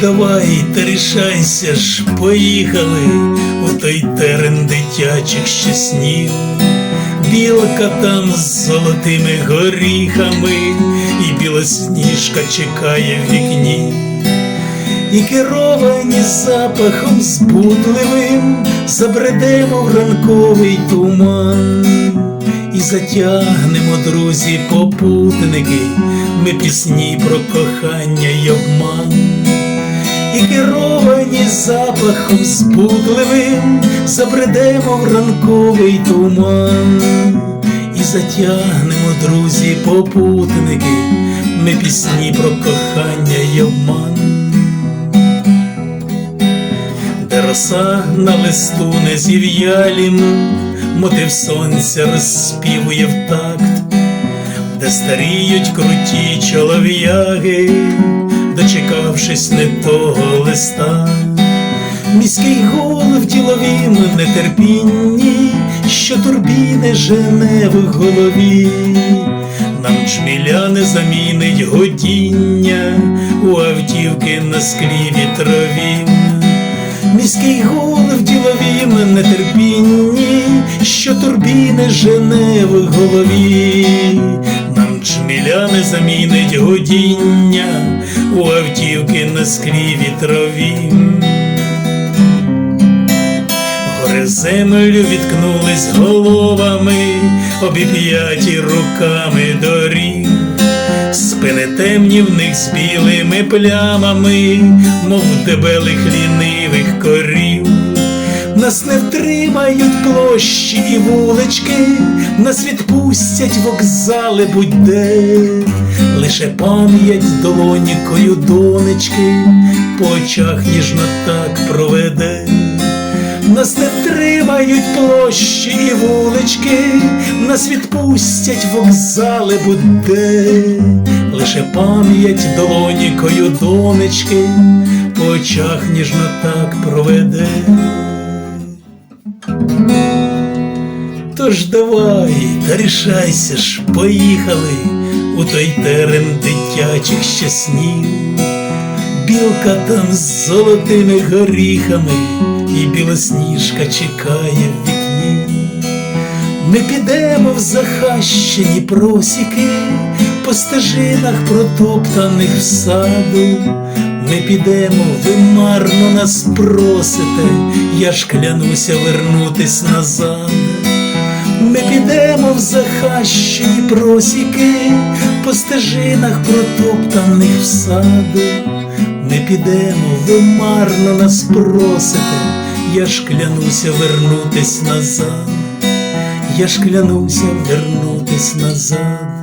давай, та рішайся ж, поїхали у той терен дитячих ще снів. Білка там з золотими горіхами, і білосніжка чекає в вікні, і керовані запахом збудливим, забредемо в ранковий туман, і затягнемо, друзі, попутники, ми пісні про кохання й обман. Керовані запахом збудливим, забредемо в ранковий туман, і затягнемо, друзі, попутники, ми пісні про кохання й обман, де роса на листу не зів'ялім, мотив сонця розспівує в такт, де старіють круті чолов'яги, дочекавшись не того листа, міський в діловім нетерпінні, що турбіни жене в голові, нам чміля не замінить годіння у автівки на склі вітровім. Міський в діловім нетерпінні, що турбіни жене в голові, нам не замінить годіння у автівки на склі вітровім. Гори землю відкнулись головами, обіп'яті руками доріг, спини темні в них з білими плямами, мов дебелих лінивих корів. Нас не втримають площі і вулички, нас відпустять вокзали будь-де, лише пам'ять долонікою донечки по очах ніжно так проведе. Нас не втримають площі і вулички, нас відпустять вокзали будь-де, лише пам'ять долонікою донечки по очах ніжно так проведе. Тож давай, та рішайся ж, поїхали у той терен дитячих ще снів. Білка там з золотими горіхами, і білосніжка чекає в вікні. Ми підемо в захащені просіки, по стежинах протоптаних в саду. Ми підемо, ви марно нас просите, я ж клянуся вернутись назад. Ми підемо в захащені просіки, по стежинах протоптаних в саду. Ми підемо, ви марно нас просите, я ж клянуся вернутись назад, я ж клянуся вернутись назад.